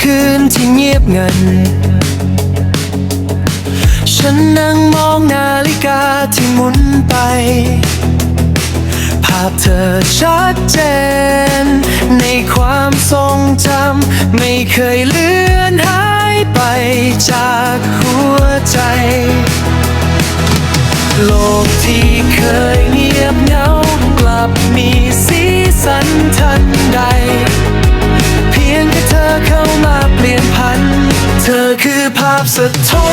คืนที่เงียบงัน ฉันนั่งมองนาฬิกาที่หมุนไป ภาพเธอชัดเจน ในความทรงจำไม่เคยเลือนหายไปจากหัวใจ โลกที่เคยเงียบเหงากลับมีสีสันทันใด คือภ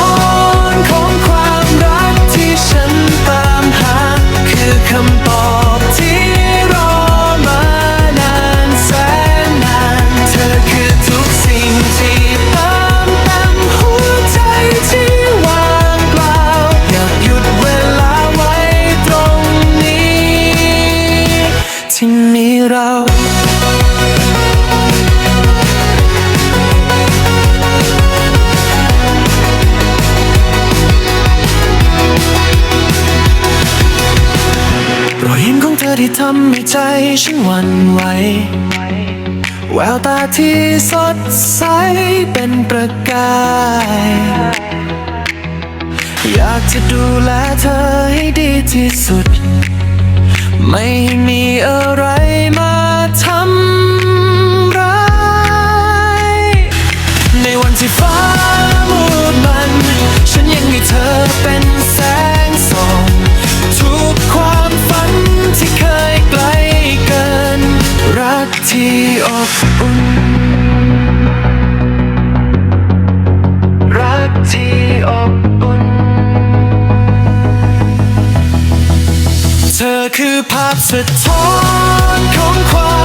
ที่ทำให้ใจฉันหวั่นไหวแววตาที่สดใสเป็นประกาย อยากจะดูแลเธอให้ดีที่สุด ไม่ให้มีอ อบอุ่น รักที่อบอุ่น เธอคือภาพสะท้อนของความ